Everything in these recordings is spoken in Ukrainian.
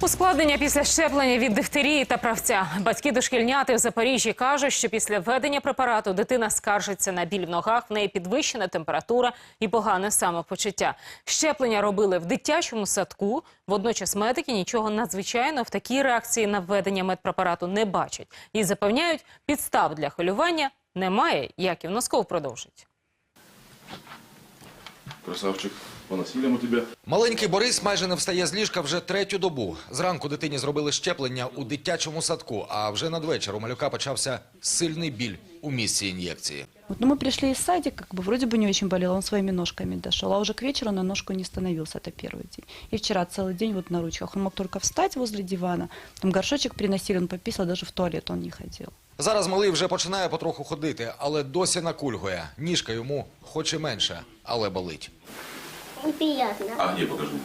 Ускладнення після щеплення від дифтерії та правця. Батьки дошкільняти в Запоріжжі кажуть, що після введення препарату дитина скаржиться на біль в ногах, в неї підвищена температура і погане самопочуття. Щеплення робили в дитячому садку. Водночас медики нічого надзвичайного в такій реакції на введення медпрепарату не бачать. І запевняють, підстав для хвилювання немає. Яків Носков продовжить. Красавчик, поносили мы тебя. Маленький Борис майже не встає з ліжка вже третю добу. Зранку дитині зробили щеплення у дитячому садку, а вже надвечір у малюка почався сильний біль у місці ін'єкції. Вот, ну, мы пришли из садика, как бы вроде бы не очень болел, он своими ножками дошел, а уже к вечеру на ножку не становился, это первый день. И вчера целый день вот на ручках. Он мог только встать возле дивана, там горшочек приносили, он пописал, даже в туалет он не ходил. Зараз малий вже починає потроху ходити, але досі накульгує. Ніжка йому хоч і менше, але болить. Неприятно. А где, покажи мне.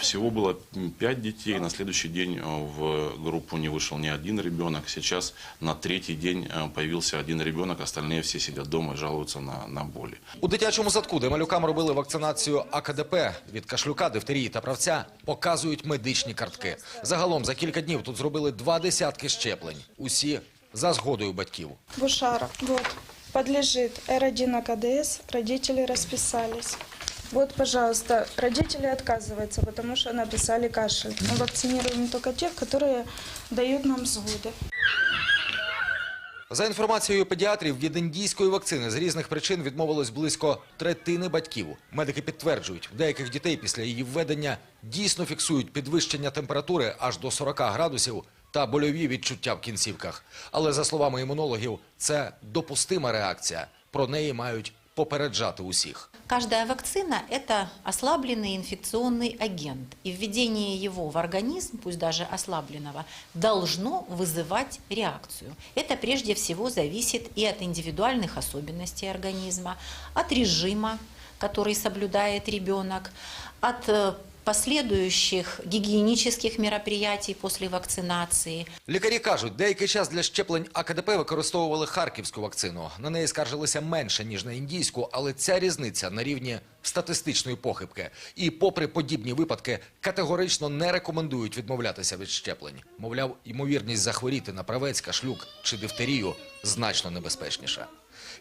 Всего было м, пять детей. На следующий день э, в группу не вышел ни один ребенок. Сейчас на третий день э, появился один ребенок. Остальные все сидят дома и жалуются на, на боли. У дитячому садку, де малюкам робили вакцинацію АКДП від кашлюка, дифтерії та правця, показують медичні картки. Загалом за кілька днів тут зробили два десятки щеплень. Усі за згодою батьків. Бушара. Вот. Подлежит R1 АКДС. Родители расписались. Вот, пожалуйста, родители отказываются, потому что написали кашель. Мы вакцинируем только тех, которые дают нам сгоды. За інформацією педіатрів, від індійської вакцини з різних причин відмовилось близько третини батьків. Медики підтверджують, в деяких дітей після її введення дійсно фіксують підвищення температури аж до 40 градусів та больові відчуття в кінцівках. Але за словами імунологів, це допустима реакція. Про неї мають попереджати усіх. Каждая вакцина – это ослабленный инфекционный агент, и введение его в организм, пусть даже ослабленного, должно вызывать реакцию. Это прежде всего зависит и от индивидуальных особенностей организма, от режима, который соблюдает ребенок, от последующих гигиенических мероприятий после вакцинации. Лікарі кажуть, деякий час для щеплень АКДП використовували харківську вакцину. На неї скаржилися менше, ніж на індійську, але ця різниця на рівні статистичної похибки. І попри подібні випадки, категорично не рекомендують відмовлятися від щеплень. Мовляв, ймовірність захворіти на правець, кашлюк чи дифтерію значно небезпечніша.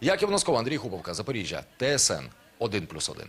Яків Носков, Андрій Хуповка, Запоріжжя, ТСН 1+,1.